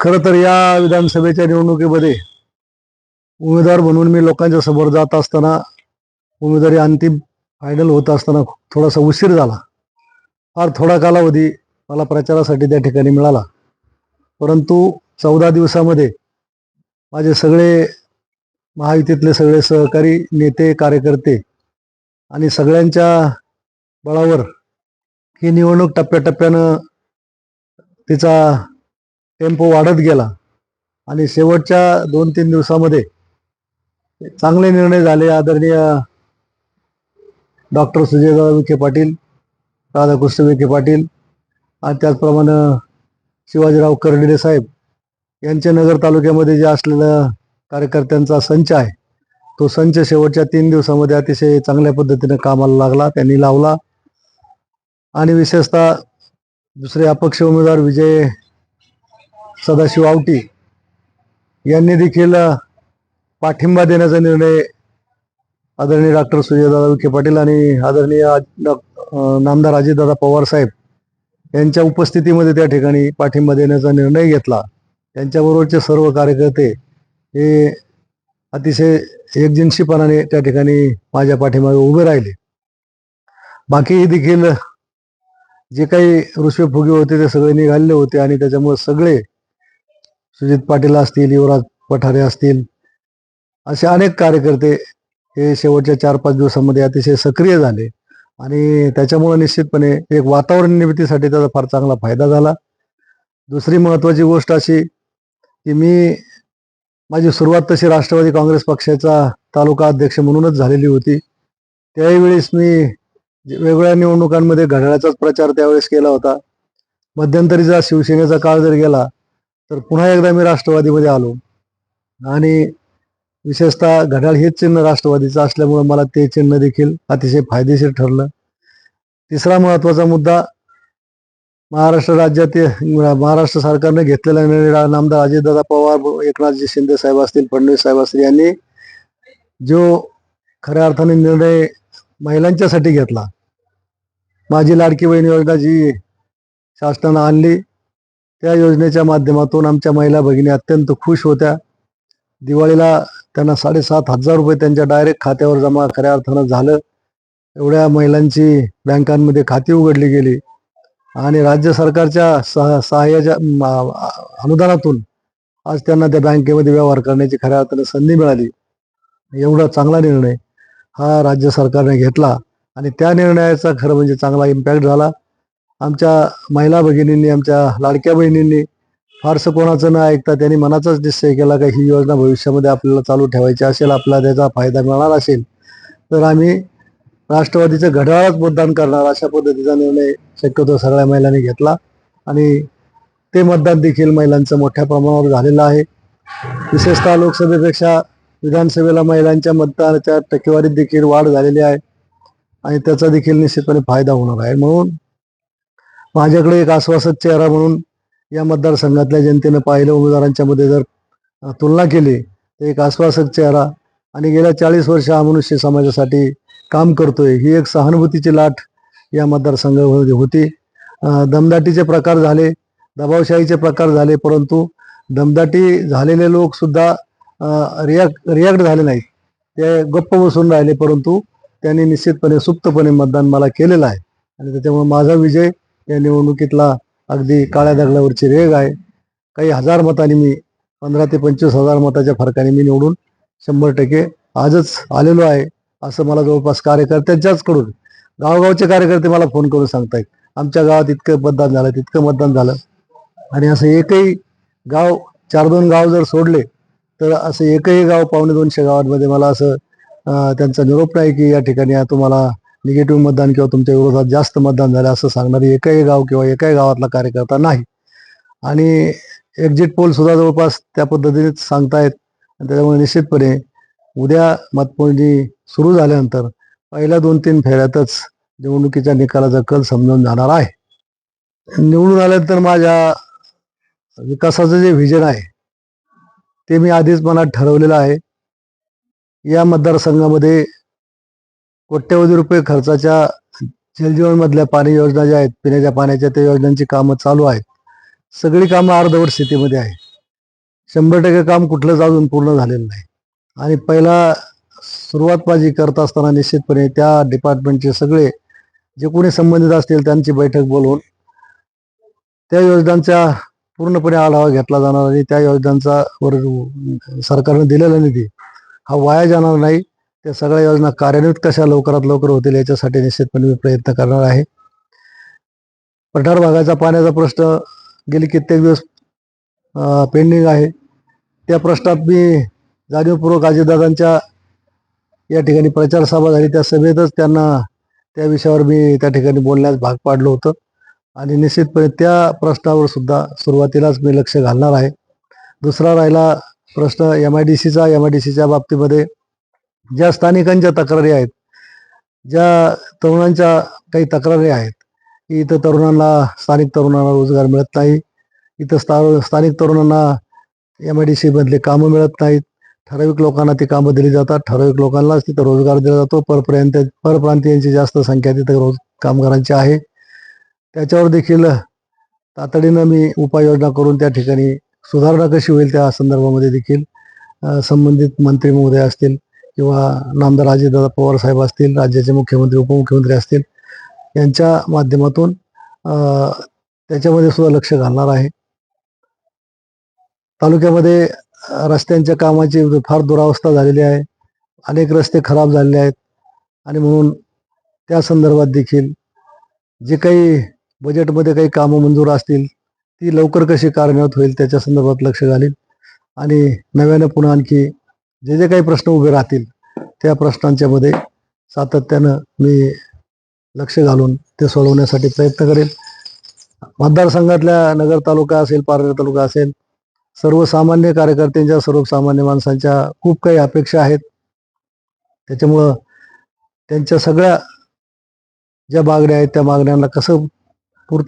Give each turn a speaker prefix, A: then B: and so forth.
A: खरं तर या विधानसभेच्या निवडणुकीमध्ये उमेदवार म्हणून मी लोकांच्या समोर जात असताना उमेदवारी अंतिम फायनल होत असताना थोडासा उशीर झाला. फार थोडा कालावधी मला प्रचारासाठी त्या ठिकाणी मिळाला. परंतु चौदा दिवसामध्ये माझे सगळे महायुतीतले सगळे सहकारी नेते कार्यकर्ते आणि सगळ्यांच्या बळावर ही निवडणूक टप्प्याटप्प्यानं तिचा टेम्पो वाढत गेला. आणि शेवटच्या दोन तीन दिवसामध्ये चांगले निर्णय झाले. आदरणीय डॉक्टर सुजयदादा विखे पाटील राधाकृष्ण विखे पाटील आणि त्याचप्रमाणे शिवाजीराव कर्डिले साहेब यांच्या नगर तालुक्यामध्ये जे असलेला कार्यकर्त्यांचा संच आहे तो संच शेवटच्या तीन दिवसामध्ये अतिशय चांगल्या पद्धतीने कामाला लागला त्यांनी लावला. आणि विशेषतः दुसरे अपक्ष उमेदवार विजय सदाशिव आवटी यांनी देखील पाठिंबा देण्याचा निर्णय आदरणीय डॉक्टर सूर्यदादा विखे पाटील आणि आदरणीय नामदार अजितदादा पवार साहेब यांच्या उपस्थितीमध्ये त्या ठिकाणी पाठिंबा देण्याचा निर्णय घेतला. त्यांच्याबरोबरचे सर्व कार्यकर्ते हे अतिशय एकजिनशीपणाने त्या ठिकाणी माझ्या पाठीमागे उभे राहिले. बाकीही देखील जे काही रुसवे फुगे होते ते सगळे निघालेले होते आणि त्याच्यामुळे सगळे सुजित पाटील असतील युवराज पठारे असतील असे अनेक कार्यकर्ते हे शेवटच्या चार पाच दिवसामध्ये अतिशय सक्रिय झाले. आणि त्याच्यामुळे निश्चितपणे एक वातावरण निर्मितीसाठी त्याचा फार चांगला फायदा झाला. दुसरी महत्त्वाची गोष्ट अशी की मी माझी सुरुवात तशी राष्ट्रवादी काँग्रेस पक्षाचा तालुका अध्यक्ष म्हणूनच झालेली होती. त्यावेळेस मी वेगवेगळ्या निवडणुकांमध्ये घड्याळाचाच प्रचार त्यावेळेस केला होता. मध्यंतरीचा शिवसेनेचा काळ जर गेला तर पुन्हा एकदा मी राष्ट्रवादीमध्ये आलो. आणि विशेषतः घड्याळ हेच चिन्ह राष्ट्रवादीचं असल्यामुळं मला ते चिन्ह देखील अतिशय फायदेशीर ठरलं. तिसरा महत्त्वाचा मुद्दा महाराष्ट्र राज्यातील महाराष्ट्र सरकारने घेतलेला निर्णय नामदार अजितदादा पवार एकनाथजी शिंदे साहेब असतील फडणवीस साहेब असतील यांनी जो खऱ्या अर्थाने निर्णय महिलांच्यासाठी घेतला. माझी लाडकी बहीण योजना जी शासनानं आणली त्या योजनेच्या माध्यमातून आमच्या महिला भगिनी अत्यंत खुश होत्या. दिवाळीला त्यांना साडेसात हजार रुपये त्यांच्या डायरेक्ट खात्यावर जमा खऱ्या अर्थानं झालं. एवढ्या महिलांची बँकांमध्ये खाती उघडली गेली. आणि राज्य सरकारच्या सह सहाय्याच्या अनुदानातून आज त्यांना त्या बँकेमध्ये व्यवहार करण्याची खऱ्या अर्थानं संधी मिळाली. एवढा चांगला निर्णय हा राज्य सरकारने घेतला. आणि त्या निर्णयाचा खरं म्हणजे चांगला इम्पॅक्ट झाला. आमच्या महिला भगिनींनी आमच्या लाडक्या बहिणींनी फारसं कोणाचं न ऐकता त्यांनी मनाचाच निश्चय केला का ही योजना भविष्यामध्ये आपल्याला चालू ठेवायची असेल आपल्याला त्याचा फायदा मिळणार असेल तर आम्ही राष्ट्रवादीचं घड्याळाच मतदान करणार अशा पद्धतीचा निर्णय शक्यतो सगळ्या महिलांनी घेतला. आणि ते मतदान देखील महिलांचं मोठ्या प्रमाणावर झालेलं आहे. विशेषतः लोकसभेपेक्षा विधानसभेला महिलांच्या मतदानाच्या टक्केवारीत देखील वाढ झालेली आहे. आणि त्याचा देखील निश्चितपणे फायदा होणार आहे. म्हणून माझ्याकडे एक आश्वासक चेहरा म्हणून या मतदारसंघातल्या जनतेनं पाहिलं उमेदवारांच्या मध्ये जर तुलना केली तर एक आश्वासक चेहरा आणि गेल्या चाळीस वर्ष हा मनुष्य समाजासाठी काम करतोय ही एक सहानुभूतीची लाट या मतदारसंघामध्ये होती. दमदाटीचे प्रकार झाले दबावशाहीचे प्रकार झाले परंतु दमदाटी झालेले लोक सुद्धा रिॲक्ट रिॲक्ट झाले नाही ते गप्प बसून राहिले परंतु त्यांनी निश्चितपणे सुप्तपणे मतदान मला केलेलं आहे. आणि त्याच्यामुळे माझा विजय या निवडणुकीतला अगदी काळ्या दगडावरची रेग आहे. काही हजार मतांनी मी पंधरा ते पंचवीस हजार मताच्या फरकाने मी निवडून शंभर टक्के आजच आलेलो आहे असं मला जवळपास कार्यकर्त्यांच्याच कडून गावगावचे कार्यकर्ते मला फोन करून सांगतायत. आमच्या गावात इतकं मतदान झालं तितकं मतदान झालं. आणि असं एकही गाव चार दोन गाव जर सोडले तर असं एकही गाव पावणे दोनशे गावांमध्ये मला असं त्यांचा निरोप नाही की या ठिकाणी तुम्हाला निगेटिव्ह मतदान किंवा तुमच्या विरोधात जास्त मतदान झालं असं सांगणारी एकही गाव किंवा एकाही गावातला कार्यकर्ता नाही. आणि एक्झिट पोल सुद्धा जवळपास त्या पद्धतीनेच सांगतायत. आणि त्याच्यामुळे निश्चितपणे उद्या मतमोजणी सुरू झाल्यानंतर पहिल्या दोन तीन फेऱ्यातच निवडणुकीच्या निकालाचा कल समजून जाणार आहे. निवडून आल्यानंतर माझ्या विकासाचं जे व्हिजन आहे ते मी आधीच मनात ठरवलेलं आहे. या मतदारसंघामध्ये कोट्यवधी रुपये खर्चाच्या जलजीवन मधल्या पाणी योजना ज्या आहेत पिण्याच्या पाण्याच्या त्या योजनांची कामं चालू आहेत. सगळी कामं अर्धवट स्थितीमध्ये आहे शंभर टक्के काम कुठलंच अजून पूर्ण झालेलं नाही. आणि पहिला सुरुवात माझी करत असताना निश्चितपणे त्या डिपार्टमेंटचे सगळे जे कोणी संबंधित असतील त्यांची बैठक बोलवून त्या योजनांचा पूर्णपणे आढावा घेतला जाणार आणि त्या योजनांचा वर सरकारने दिलेला निधी हा वाया जाणार नाही. त्या सगळ्या योजना कार्यान्वित कशा लवकरात लवकर होतील याच्यासाठी निश्चितपणे मी प्रयत्न करणार आहे. पठार भागाचा पाण्याचा प्रश्न गेली कित्येक दिवस पेंडिंग आहे. त्या प्रश्नात मी जाणीवपूर्वक अजितदादांच्या या ठिकाणी प्रचार सभा झाली. त्या सभेतच त्यांना त्या विषयावर मी त्या ठिकाणी बोलण्यास भाग पाडलं होतं. आणि निश्चितपणे त्या प्रश्नावर सुद्धा सुरुवातीलाच मी लक्ष घालणार आहे. दुसरा राहिला प्रश्न एम आय डी सीचा एम आय डी सीच्या बाबतीमध्ये ज्या स्थानिकांच्या तक्रारी आहेत ज्या तरुणांच्या काही तक्रारी आहेत की इथं तरुणांना स्थानिक तरुणांना रोजगार मिळत नाही. इथं स्था स्थानिक तरुणांना एम आय डी सीमधले कामं मिळत नाहीत. ठराविक लोकांना ती कामं दिली जातात. ठराविक लोकांनाच तिथं रोजगार दिला जातो. परप्रांत परप्रांतीयांची जास्त संख्या तिथं रोज कामगारांची आहे. त्याच्यावर देखील तातडीनं मी उपाययोजना करून त्या ठिकाणी सुधारणा कशी होईल त्या संदर्भामध्ये देखील संबंधित मंत्री महोदय असतील किंवा नामदार अजितदादा पवार साहेब असतील राज्याचे मुख्यमंत्री उपमुख्यमंत्री असतील यांच्या माध्यमातून त्याच्यामध्ये सुद्धा लक्ष घालणार आहे. तालुक्यामध्ये रस्त्यांच्या कामाची फार दुरावस्था झालेली आहे. अनेक रस्ते खराब झालेले आहेत. आणि म्हणून त्या संदर्भात देखील जे काही बजेटमध्ये काही कामं मंजूर असतील ती लवकर कशी कार्यान्वित होईल त्याच्या संदर्भात लक्ष घालेल आणि नव्यानं पुन्हा आणखी जे जे काही प्रश्न उभे राहतील त्या प्रश्नांच्या मध्ये सातत्यानं मी लक्ष घालून ते सोडवण्यासाठी प्रयत्न करेल. मतदारसंघातल्या नगर तालुका असेल पारनेर तालुका असेल सर्वसामान्य कार्यकर्त्यांच्या सर्वसामान्य माणसांच्या खूप काही अपेक्षा आहेत. त्याच्यामुळं त्यांच्या सगळ्या ज्या मागण्या आहेत त्या मागण्यांना कसं पूर्त